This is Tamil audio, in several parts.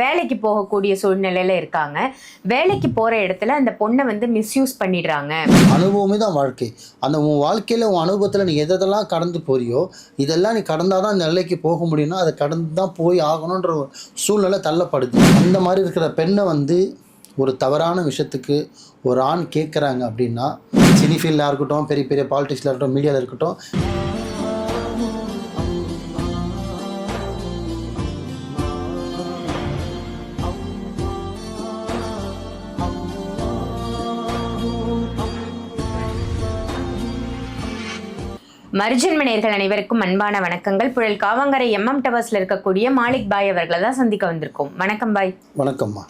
வேலைக்கு போகக்கூடிய சூழ்நிலையில இருக்காங்க. வேலைக்கு போற இடத்துல அந்த பொண்ணை வந்து மிஸ்யூஸ் பண்ணிடுறாங்க. அனுபவமே தான் வாழ்க்கை. அந்த உன் வாழ்க்கையில் உன் அனுபவத்தில் நீ எதெல்லாம் கடந்து போறியோ இதெல்லாம் நீ கடந்தால் தான் இந்த நிலைக்கு போக முடியும்னா அதை கடந்து தான் போய் ஆகணுன்ற ஒரு சூழ்நிலை தள்ளப்படுது. அந்த மாதிரி இருக்கிற பெண்ணை வந்து ஒரு தவறான விஷயத்துக்கு ஒரு ஆண் கேட்குறாங்க அப்படின்னா சினி ஃபீல்டாக இருக்கட்டும் பெரிய பெரிய பாலிடிக்ஸில் இருக்கட்டும் மீடியாவில் இருக்கட்டும் மருஜன்மணியர்கள் அனைவருக்கும் அன்பான வணக்கங்கள். புழல் காவங்கரை எம்எம் டவர்ஸ்ல இருக்கக்கூடிய மாலிக் பாய் அவர்களை தான் சந்திக்க வந்திருக்கோம். வணக்கம் பாய். வணக்கம்மா.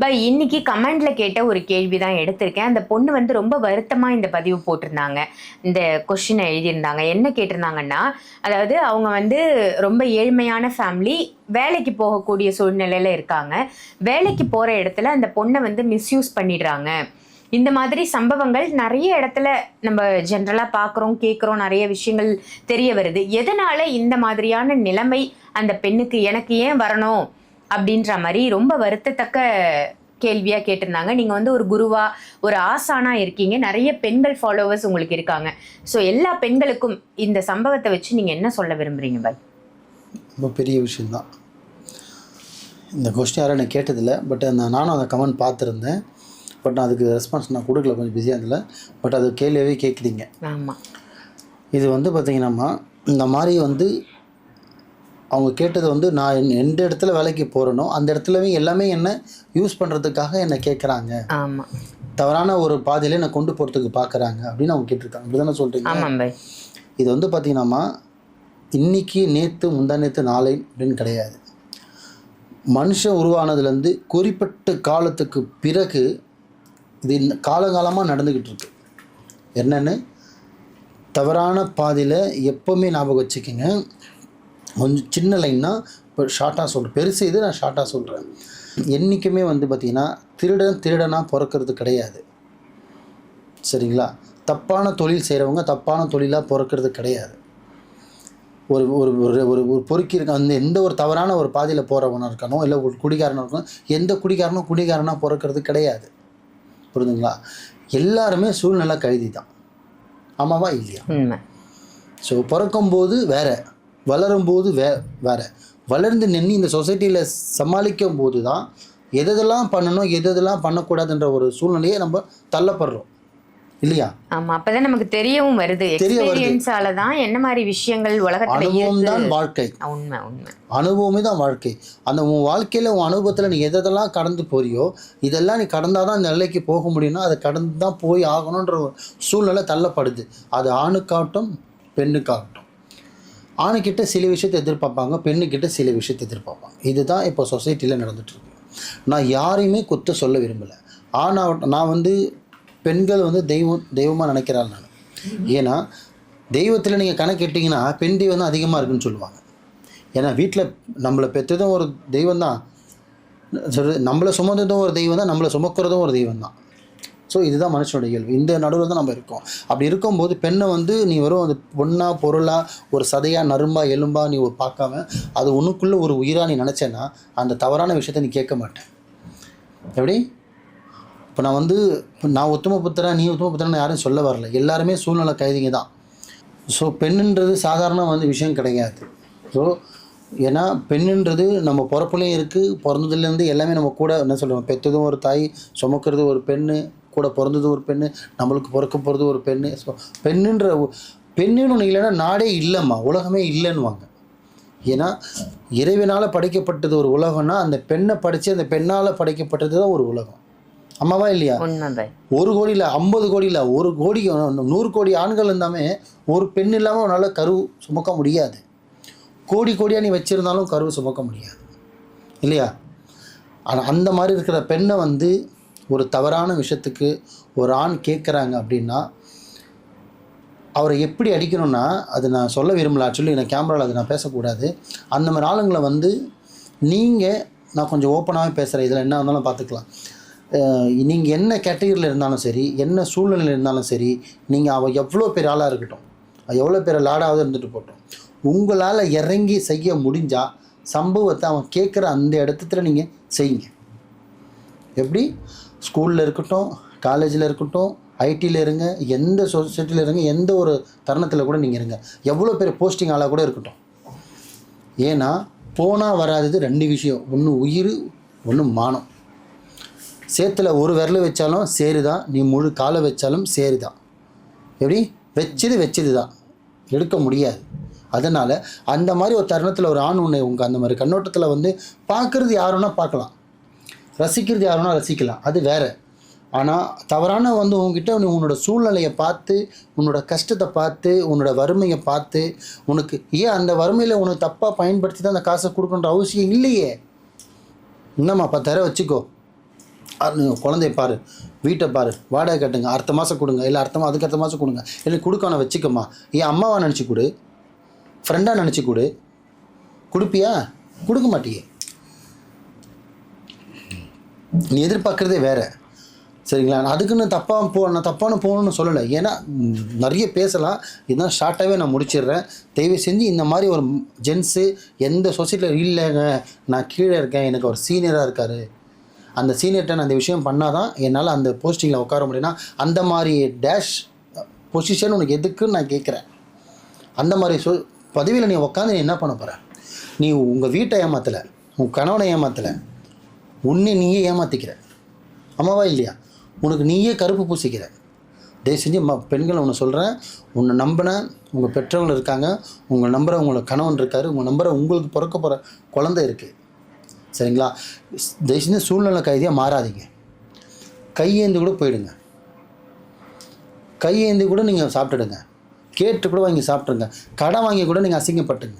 பாய் இன்னைக்கு கமெண்ட்ல கேட்ட ஒரு கேள்வி தான் எடுத்திருக்கேன். அந்த பொண்ணு வந்து ரொம்ப வருத்தமா இந்த பதிவு போட்டிருந்தாங்க. இந்த கொஸ்டினை எழுதியிருந்தாங்க. என்ன கேட்டிருந்தாங்கன்னா அதாவது அவங்க வந்து ரொம்ப ஏழ்மையான ஃபேமிலி வேலைக்கு போகக்கூடிய சூழ்நிலையில இருக்காங்க. வேலைக்கு போற இடத்துல அந்த பொண்ணை வந்து மிஸ்யூஸ் பண்ணிடுறாங்க. இந்த மாதிரி சம்பவங்கள் நிறைய இடத்துல நம்ம ஜென்ரலாக பார்க்குறோம் கேட்குறோம் நிறைய விஷயங்கள் தெரிய வருது. எதனால இந்த மாதிரியான நிலைமை அந்த பெண்ணுக்கு எனக்கு ஏன் வரணும் அப்படின்ற மாதிரி ரொம்ப வருத்தத்தக்க கேள்வியாக கேட்டிருந்தாங்க. நீங்கள் வந்து ஒரு குருவா ஒரு ஆசானாக இருக்கீங்க. நிறைய பெண்கள் ஃபாலோவர்ஸ் உங்களுக்கு இருக்காங்க. ஸோ எல்லா பெண்களுக்கும் இந்த சம்பவத்தை வச்சு நீங்கள் என்ன சொல்ல விரும்புகிறீங்க பாய்? ரொம்ப பெரிய விஷயந்தான் இந்த கொஸ்டின் யாரும் எனக்கு கேட்டதில்லை பட் அந்த நானும் அந்த கமெண்ட் பார்த்துருந்தேன். பட் நான் அதுக்கு ரெஸ்பான்ஸ் நான் கொடுக்கல கொஞ்சம் பிஸியாக இருந்ததில்ல பட் அது கேள்வியாகவே கேட்குறீங்க ஆமாம் இது வந்து பார்த்தீங்கன்னாம்மா இந்த மாதிரி வந்து அவங்க கேட்டது வந்து நான் என்- எந்த இடத்துல வேலைக்கு போகிறேனோ அந்த இடத்துலவே எல்லாமே என்ன யூஸ் பண்ணுறதுக்காக என்னை கேட்குறாங்க ஆமாம் தவறான ஒரு பாதையில் என்னை கொண்டு போகிறதுக்கு பார்க்குறாங்க அப்படின்னு அவங்க கேட்டிருக்காங்க. அப்படி தானே சொல்கிறீங்க இது வந்து பார்த்தீங்கன்னாம்மா இன்னைக்கு நேற்று முந்தா நேற்று நாளை அப்படின்னு கிடையாது. மனுஷன் உருவானதுலேருந்து குறிப்பிட்ட காலத்துக்கு பிறகு இது காலகாலமாக நடந்துக்கிட்டு இருக்கு என்னென்னு? தவறான பாதையில் எப்போவுமே ஞாபகம் வச்சுக்கோங்க. கொஞ்சம் சின்ன லைன்னா இப்போ ஷார்ட்டாக சொல்கிறேன் பெருசு இது நான் ஷார்ட்டாக சொல்கிறேன் என்றைக்குமே வந்து பார்த்திங்கன்னா திருடன் திருடனாக பிறக்கிறது கிடையாது. சரிங்களா? தப்பான தொழில் செய்கிறவங்க தப்பான தொழிலாக பிறக்கிறது கிடையாது. ஒரு ஒரு ஒரு ஒரு ஒரு பொறுக்கி இருக்க அந்த எந்த ஒரு தவறான ஒரு பாதையில் போகிறவனாக இருக்கானோ இல்லை ஒரு குடிகாரனாக இருக்கணும் எந்த குடிகாரனும் குடிகாரனாக பிறக்கிறது கிடையாது. புரியுதுங்களா எல்லாருமே சூழ்நிலை கைதி தான் ஆமாவா இல்லையா? ஸோ பிறக்கும்போது வேற வளரும்போது வே வேற. வளர்ந்து நின்று இந்த சொசைட்டியில் சமாளிக்கும் போது தான் எதெல்லாம் பண்ணணும் எதெல்லாம் பண்ணக்கூடாதுன்ற ஒரு சூழ்நிலையை நம்ம தள்ளப்படுறோம். இல்லையா? ஆமா அப்பதான் நமக்கு தெரியவும் வருது. எக்ஸ்பீரியன்ஸால தான் என்ன மாதிரி விஷயங்கள் உலகத்துல அனுபவம் இருக்கு தான் வாழ்க்கை. உண்மை உண்மை. அனுபவமே தான் வாழ்க்கை. அந்த உன் வாழ்க்கையில் உன் அனுபவத்தில் நீ எதெல்லாம் கடந்து போறியோ இதெல்லாம் நீ கடந்தால் தான் இந்த நிலைக்கு போக முடியும்னா அதை கடந்து தான் போய் ஆகணுன்ற சூழ்நிலை தள்ளப்படுது. அது ஆணுக்காகட்டும் பெண்ணுக்காகட்டும். ஆணுக்கிட்ட சில விஷயத்தை எதிர்பார்ப்பாங்க பெண்ணுக்கிட்ட சில விஷயத்தை எதிர்பார்ப்பாங்க. இதுதான் இப்போ சொசைட்டியில் நடந்துட்டுருக்கு நான் யாரையுமே குத்த சொல்ல விரும்பலை. ஆனால் நான் வந்து பெண்கள் வந்து தெய்வம் தெய்வமாக நினைக்கிறாள் நான். ஏன்னா தெய்வத்தில் நீங்கள் கணக்கிட்டீங்கன்னா பெண் தெய்வம் தான் அதிகமாக இருக்குன்னு சொல்லுவாங்க. ஏன்னா வீட்டில் நம்மளை பெற்றதும் ஒரு தெய்வம் தான். சொல்றது நம்மளை சுமந்ததும் ஒரு தெய்வம் தான் நம்மளை சுமக்கிறதும் ஒரு தெய்வம் தான். ஸோ இதுதான் மனுஷனோட இயல்பு. இந்த நடுவில் தான் நம்ம இருக்கோம். அப்படி இருக்கும்போது பெண்ணை வந்து நீ வெறும் அது பொண்ணாக பொருளாக ஒரு சதையாக நரும்பா எலும்பா நீ ஒரு பார்க்காம அது உனக்குள்ளே ஒரு உயிராக நீ நினச்சேன்னா அந்த தவறான விஷயத்தை நீ கேட்க மாட்டேன். எப்படி? இப்போ நான் வந்து நான் உத்தம புத்திரன் நீ உத்தம புத்திரன் யாரும் சொல்ல வரல. எல்லாருமே சூழ்நிலை கைதிங்க தான். ஸோ பெண்ணுன்றது சாதாரண வந்து விஷயம் கிடையாது. ஸோ ஏன்னா பெண்ணுன்றது நம்ம பிறப்புலையும் இருக்குது பிறந்ததுலேருந்து எல்லாமே நம்ம கூட என்ன சொல்லுவோம் பெற்றதும் ஒரு தாய் சுமக்கிறது ஒரு பெண்ணு கூட பிறந்தது ஒரு பெண்ணு நம்மளுக்கு பிறக்க போகிறது ஒரு பெண்ணு. ஸோ பெண்ணுன்ற பெண்ணுன்னு ஒன்று இல்லைன்னா நாடே இல்லைம்மா உலகமே இல்லைன்னுவாங்க. ஏன்னா இறைவனால் படைக்கப்பட்டது ஒரு உலகம்னா அந்த பெண்ணை படித்து அந்த பெண்ணால் படைக்கப்பட்டது தான் ஒரு உலகம். அம்மாவா இல்லையா? ஒரு கோடி இல்லை ஐம்பது கோடி இல்லை ஒரு கோடி நூறு கோடி ஆண்கள் இருந்தாமே ஒரு பெண் இல்லாமல் உன்னால் கரு சுமக்க முடியாது. கோடி கோடியாக நீ வச்சுருந்தாலும் கரு சுமக்க முடியாது. இல்லையா? ஆனால் அந்த மாதிரி இருக்கிற பெண்ணை வந்து ஒரு தவறான விஷயத்துக்கு ஒரு ஆண் கேட்குறாங்க அப்படின்னா அவரை எப்படி அடிக்கணும்னா அது நான் சொல்ல விரும்பல. ஆக்சுவலி நான் கேமராவில் அது நான் பேசக்கூடாது. அந்த மாதிரி ஆளுங்களை வந்து நீங்கள் நான் கொஞ்சம் ஓப்பனாகவே பேசுகிறேன் இதில் என்ன இருந்தாலும் பார்த்துக்கலாம். நீங்கள் என்ன கேட்டகரியில் இருந்தாலும் சரி என்ன சூழ்நிலையில் இருந்தாலும் சரி நீங்கள் அவள் எவ்வளோ பெரிய ஆளாக இருக்கட்டும் எவ்வளோ பெரிய லாடாவது இருந்துட்டு போட்டோம் உங்களால் இறங்கி செய்ய முடிஞ்சால் சம்பவத்தை அவன் கேட்குற அந்த இடத்துல நீங்கள் செய்யுங்க. எப்படி? ஸ்கூலில் இருக்கட்டும் காலேஜில் இருக்கட்டும் ஐடியில் இருங்க எந்த சொசைட்டியில் இருங்க எந்த ஒரு தருணத்தில் கூட நீங்கள் இருங்க. எவ்வளோ பேர் போஸ்டிங் ஆளாக கூட இருக்கட்டும். ஏன்னா போனால் வராதது ரெண்டு விஷயம் ஒன்று உயிர் ஒன்று மானம். சேத்துல ஒரு விரல் வச்சாலும் சேரு தான் நீ முழு காலை வச்சாலும் சேரு தான் எப்படி? வச்சது வச்சது தான் எடுக்க முடியாது. அதனால் அந்த மாதிரி ஒரு தருணத்தில் ஒரு ஆண் உன்னை உங்கள் அந்த மாதிரி கண்ணோட்டத்தில் வந்து பார்க்குறது யாருன்னா பார்க்கலாம். ரசிக்கிறது யாருன்னா ரசிக்கலாம். அது வேறு. ஆனால் தவறான வந்து உங்ககிட்ட நீ உன்னோட சூழ்நிலையை பார்த்து உன்னோட கஷ்டத்தை பார்த்து உன்னோட வறுமையை பார்த்து உனக்கு ஏன் அந்த வறுமையில் உனக்கு தப்பாக பயன்படுத்தி தான் அந்த காசை கொடுக்கணுன்ற அவசியம் இல்லையே. என்னம்மா பத்தாயிரம் வச்சுக்கோ. குழந்தைய பாரு வீட்டை பாரு வாடகை கட்டுங்க அடுத்த மாதம் கொடுங்க இல்லை அடுத்த மாதம் அதுக்கு அடுத்த மாதம் கொடுங்க இல்லை கொடுக்கணும் வச்சுக்கம்மா. என் அம்மாவை நினச்சி கொடு ஃப்ரெண்டாக நினச்சி கொடு கொடுப்பியா? கொடுக்க மாட்டியே. நீ எதிர்பார்க்குறதே வேற. சரிங்களா? நான் அதுக்குன்னு தப்பாக போ நான் தப்பான போகணும்னு சொல்லலை. ஏன்னா நிறைய பேசலாம். இதுதான் ஷார்ட்டாகவே நான் முடிச்சிடுறேன். தயவு செஞ்சு இந்த மாதிரி ஒரு ஜென்ஸு எந்த சொசைட்டியில் இல்லைங்க. நான் கீழே இருக்கேன். எனக்கு ஒரு சீனியராக இருக்கார். அந்த சீனியர்கிட்ட நான் அந்த விஷயம் பண்ணால் தான் என்னால் அந்த போஸ்டிங்கில் உட்கார முடியும்னா அந்த மாதிரி டேஷ் பொசிஷன் உனக்கு எதுக்குன்னு நான் கேட்குறேன். அந்த மாதிரி சொ பதவியில் நீ உட்காந்து நீ என்ன பண்ண போகிற நீ உங்கள் வீட்டை ஏமாத்தலை உன் கணவனை ஏமாத்தலை உன்னை நீயே ஏமாற்றிக்கிற அம்மாவா இல்லையா? உனக்கு நீயே கருப்பு பூசிக்கிற. தயவு செஞ்சு ம பெண்கள் ஒன்று சொல்கிறேன் உன்னை நம்பின உங்கள் பெற்றவங்க இருக்காங்க உங்கள் நம்புகிற உங்களை கணவன் இருக்கார் உங்கள் நம்புகிற உங்களுக்கு பிறக்க போகிற குழந்தை இருக்குது சரிங்களா? ஸ்- சூழ்நிலை கைதியாக மாறாதீங்க. கையேந்து கூட போயிடுங்க. கையேந்தி கூட நீங்கள் சாப்பிட்டுடுங்க. கேட்டு கூட வாங்கி சாப்பிட்ருங்க கடன் வாங்கி கூட நீங்கள் அசிங்கப்பட்டுங்க.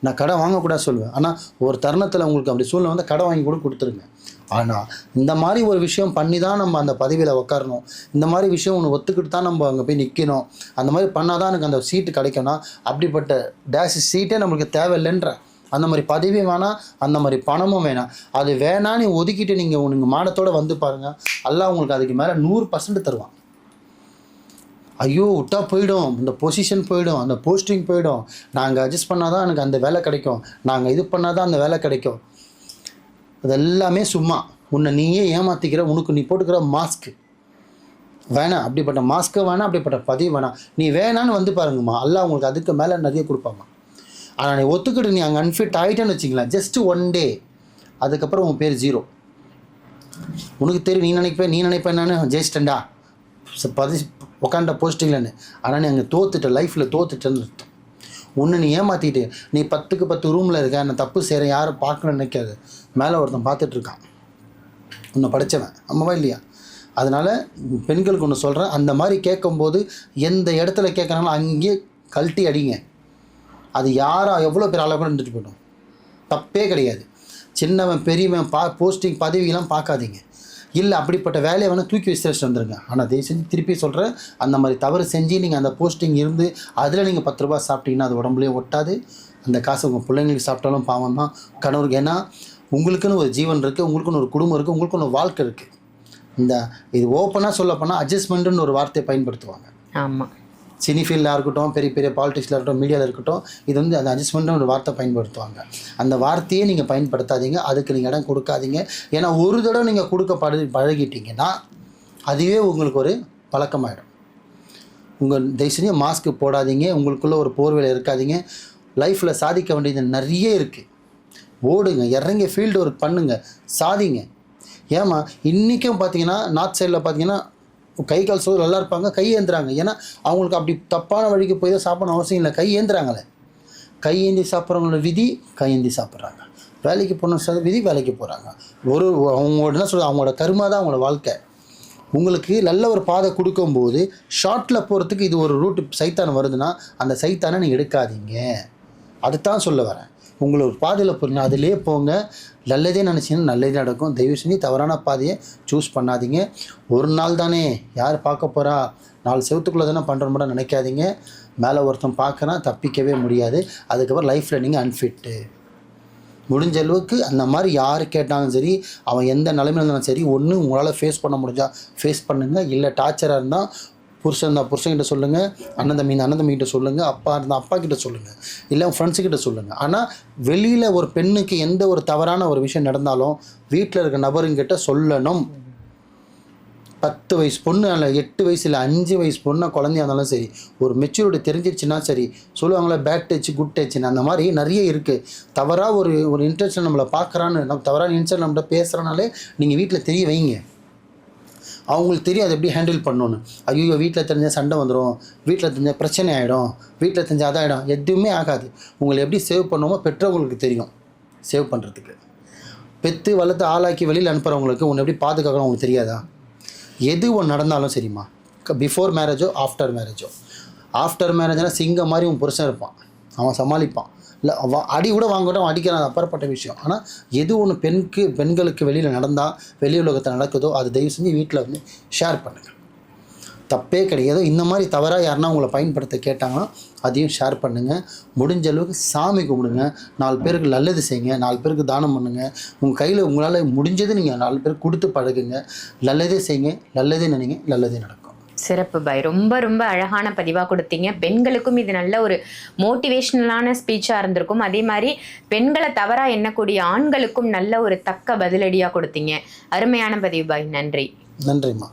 நான் கடன் வாங்கக்கூடாது சொல்லுவேன். ஆனால் ஒரு தருணத்தில் உங்களுக்கு அப்படி சூழ்நிலை வந்து கடன் வாங்கி கூட கொடுத்துருங்க. ஆனால் இந்த மாதிரி ஒரு விஷயம் பண்ணி தான் நம்ம அந்த பதவியில் உட்காரணும் இந்த மாதிரி விஷயம் ஒன்று ஒத்துக்கிட்டு தான் நம்ம அங்கே போய் நிற்கணும் அந்த மாதிரி பண்ணால் தான் எனக்கு அந்த சீட்டு கிடைக்கணும் அப்படிப்பட்ட டேஷ் சீட்டே நம்மளுக்கு தேவையில்லைன்ற அந்த மாதிரி பதவி வேணாம் அந்த மாதிரி பணமும் வேணாம் அது வேணான்னு நீ ஒதுக்கிட்டு நீங்கள் உனக்கு மானத்தோடு வந்து பாருங்கள் எல்லாம் உங்களுக்கு அதுக்கு மேலே நூறு பர்சன்ட் தருவான். ஐயோ விட்டா போயிடும். இந்த பொசிஷன் போயிடும். அந்த போஸ்டிங் போயிடும். நாங்கள் அட்ஜஸ்ட் பண்ணால் தான் எனக்கு அந்த வேலை கிடைக்கும். நாங்கள் இது பண்ணால் தான் அந்த வேலை கிடைக்கும். அதெல்லாமே சும்மா. உன்னை நீயே ஏமாற்றிக்கிற உனக்கு நீ போட்டுக்கிற மாஸ்க் வேணாம் அப்படிப்பட்ட மாஸ்க்கு வேணாம் அப்படிப்பட்ட பதிவு வேணாம் நீ வேணான்னு வந்து பாருங்கம்மா. எல்லாம் உங்களுக்கு அதுக்கு மேலே நிறைய கொடுப்பாம்மா. ஆனால் நீ ஒத்துக்கிட்டு நீ அங்கே அன்ஃபிட் ஆகிட்டேன்னு வச்சிங்களேன் ஜஸ்ட் ஒன் டே அதுக்கப்புறம் உன் பேர் ஜீரோ உனக்கு தெரியும் நீ நினைப்பேன் நீ நினைப்பேன் நான் ஜெயிச்சிட்டேன்டா பதி உக்காண்ட போஸ்ட்டிங்களேன்னு ஆனால் நீ அங்கே தோத்துட்ட லைஃப்பில் தோத்துட்டேன்னு அர்த்தம். உன்னை நீ ஏமாற்றிட்டு நீ பத்துக்கு பத்து ரூமில் இருக்க நான் தப்பு செய்கிறேன் யாரும் பார்க்கணும்னு நினைக்காது. மேலே ஒருத்தன் பார்த்துட்ருக்கான் உன்னை படித்தவன் அம்மாவா இல்லையா? அதனால் பெண்களுக்கு ஒன்று சொல்கிறேன் அந்த மாதிரி கேட்கும்போது எந்த இடத்துல கேட்குறாங்களோ அங்கேயே கழட்டி அடிங்க. அது யாராக எவ்வளோ பேர் ஆளாக கூட இருந்துட்டு போய்டும்? தப்பே கிடையாது. சின்னவன் பெரியவன் பா போஸ்டிங் பதவியெல்லாம் பார்க்காதீங்க. இல்லை அப்படிப்பட்ட வேலையை வேணால் தூக்கி விசாரிச்சு வந்துருங்க. ஆனால் தயவு செஞ்சு திருப்பி சொல்கிறேன் அந்த மாதிரி தவறு செஞ்சு நீங்கள் அந்த போஸ்டிங் இருந்து அதில் நீங்கள் பத்து ரூபா சாப்பிட்டீங்கன்னா அது உடம்புலேயே ஒட்டாது. அந்த காசு உங்கள் பிள்ளைங்களுக்கு சாப்பிட்டாலும் பாவம் தான். கணவருக்கு ஏன்னா உங்களுக்குன்னு ஒரு ஜீவன் இருக்குது உங்களுக்குன்னு ஒரு குடும்பம் இருக்குது உங்களுக்குன்னு ஒரு வாழ்க்கை இருக்குது இந்த இது ஓப்பனாக சொல்லப்போனால் அட்ஜஸ்ட்மெண்ட்டுன்னு ஒரு வார்த்தையை பயன்படுத்துவாங்க. ஆமாம் சினி ஃபீல்டாக இருக்கட்டும் பெரிய பெரிய பாலிடிக்ஸில் இருக்கட்டும் மீடியாவில் இருக்கட்டும் இது வந்து அந்த அட்ஜஸ்ட்மெண்ட்னு ஒரு வார்த்தை பயன்படுத்துவாங்க. அந்த வார்த்தையே நீங்கள் பயன்படுத்தாதீங்க அதுக்கு நீங்கள் இடம் கொடுக்காதீங்க. ஏன்னா ஒரு தடவை நீங்கள் கொடுக்க பழ பழகிட்டீங்கன்னா அதுவே உங்களுக்கு ஒரு பழக்கமாயிடும். உங்கள் தயவுசெய்து மாஸ்க் போடாதீங்க உங்களுக்குள்ளே ஒரு போர்வையில் இருக்காதீங்க. லைஃப்பில் சாதிக்க வேண்டியது நிறைய இருக்குது ஓடுங்க இறங்கி ஃபீல்டு ஒர்க் பண்ணுங்க சாதிங்க. ஏமா இன்றைக்கும் பார்த்தீங்கன்னா நார்த் சைடில் பார்த்தீங்கன்னா கை கால் சோறு நல்லா இருப்பாங்க. கை ஏந்துறாங்க. ஏன்னா அவங்களுக்கு அப்படி தப்பான வழிக்கு போய் தான் சாப்பிடணும் அவசியம் இல்லை. கை ஏந்துறாங்களே. கை ஏந்தி சாப்பிட்றவங்களோட விதி கை ஏந்தி சாப்பிட்றாங்க. வேலைக்கு போன விதி வேலைக்கு போகிறாங்க ஒரு அவங்களோட என்ன சொல்கிறது அவங்களோட கருமா தான் அவங்களோட வாழ்க்கை. உங்களுக்கு நல்ல ஒரு பாதை கொடுக்கும்போது ஷார்ட்டில் போகிறதுக்கு இது ஒரு ரூட்டு சைத்தான் வருதுன்னா அந்த சைத்தானை நீங்கள் எடுக்காதீங்க. அதுதான் சொல்ல வரேன். உங்களை ஒரு பாதையில் போகிறீங்க அதிலே போங்க. நல்லதே நினச்சிங்கன்னா நல்லதே நடக்கும். தயவு செஞ்சு தவறான பாதையை சூஸ் பண்ணாதீங்க. ஒரு நாள் தானே யார் பார்க்க போகிறா நாலு செவத்துக்குள்ளே தானே பண்ணுறோம் மட்டும் நினைக்காதீங்க. மேலே ஒருத்தன் பார்க்குறான் தப்பிக்கவே முடியாது. அதுக்கப்புறம் லைஃப்பில் நீங்கள் அன்ஃபிட்டு முடிஞ்ச அளவுக்கு அந்த மாதிரி யார் கேட்டாலும் சரி அவன் எந்த நிலைமையில் இருந்தாலும் சரி ஒன்று உங்களால் ஃபேஸ் பண்ண முடிஞ்சா ஃபேஸ் பண்ணுங்கள் இல்லை டார்ச்சராக இருந்தால் புருஷன் இருந்தால் புருஷன்கிட்ட சொல்லுங்கள் அண்ணன் தம்பி அண்ணன் தம்பிக்கிட்ட சொல்லுங்கள் அப்பா இருந்தால் அப்பா கிட்ட சொல்லுங்கள் இல்லை ஃப்ரெண்ட்ஸுக்கிட்ட சொல்லுங்கள் ஆனால் வெளியில் ஒரு பெண்ணுக்கு எந்த ஒரு தவறான ஒரு விஷயம் நடந்தாலும் வீட்டில் இருக்க நபருங்கிட்ட சொல்லணும். பத்து வயசு பொண்ணு அல்ல எட்டு வயசு இல்லை அஞ்சு வயசு பொண்ணு குழந்தையா இருந்தாலும் சரி ஒரு மெச்சூரிட்டி தெரிஞ்சிருச்சுன்னா சரி சொல்லுவாங்களே பேட் டச் குட் டச்சுன்னு அந்த மாதிரி நிறைய இருக்குது தவறாக ஒரு ஒரு இன்ட்ரெஸ்ட் நம்மளை பார்க்குறான்னு நம்ம தவறான இன்ட்ரெஸ்ட் நம்மகிட்ட பேசுகிறனாலே நீங்கள் வீட்டில் தெரிய வைங்க. அவங்களுக்கு தெரியும் அதை எப்படி ஹேண்டில் பண்ணணும்னு. ஐயோ வீட்டில் தெரிஞ்ச சண்டை வந்துடும் வீட்டில் தெரிஞ்ச பிரச்சனை ஆகிடும் வீட்டில் தெரிஞ்ச அதாயிடும் எதுவுமே ஆகாது. உங்களை எப்படி சேவ் பண்ணுமோ பெற்றவங்களுக்கு தெரியும் சேவ் பண்ணுறதுக்கு பெற்று வளர்த்து ஆளாக்கி வெளியில் அனுப்புகிறவங்களுக்கு உன்னை எப்படி பாதுகாக்கணும் உங்களுக்கு தெரியாதா? எது ஒன்று நடந்தாலும் சரிம்மா. பிஃபோர் மேரேஜோ ஆஃப்டர் மேரேஜோ ஆஃப்டர் மேரேஜ்னால் சிங்கம் மாதிரி உன் புருஷன் இருப்பான். அவன் சமாளிப்பான். இல்லை வா அடி கூட வாங்கட்டும் அடிக்கிறாங்க அடிக்கிறான் அது அப்பாற்பட்ட விஷயம். ஆனால் எது ஒன்று பெண்க்கு பெண்களுக்கு வெளியில் நடந்தால் வெளி உலகத்தில் நடக்குதோ அது தயவு செஞ்சு வீட்டில் வந்து ஷேர் பண்ணுங்கள் தப்பே கிடையாது. இந்த மாதிரி தவறாக யாருன்னா உங்களை பயன்படுத்த கேட்டாங்கன்னா அதையும் ஷேர் பண்ணுங்கள் முடிஞ்ச அளவுக்கு சாமி கும்பிடுங்க. நாலு பேருக்கு நல்லது செய்யுங்க. நாலு பேருக்கு தானம் பண்ணுங்கள் உங்கள் கையில் உங்களால் முடிஞ்சது நீங்கள் நாலு பேருக்கு கொடுத்து பழகுங்க. நல்லதே செய்யுங்க. நல்லதே நினைங்க. நல்லதே நடக்கும். சிறப்பு பாய் ரொம்ப ரொம்ப அழகான பதிவாக கொடுத்தீங்க. பெண்களுக்கும் இது நல்ல ஒரு மோட்டிவேஷ்னலான ஸ்பீச்சாக இருந்திருக்கும். அதே மாதிரி பெண்களை தவறாக எண்ணக்கூடிய ஆண்களுக்கும் நல்ல ஒரு தக்க பதிலடியாக கொடுத்தீங்க. அருமையான பதிவு பாய் நன்றி. நன்றிம்மா.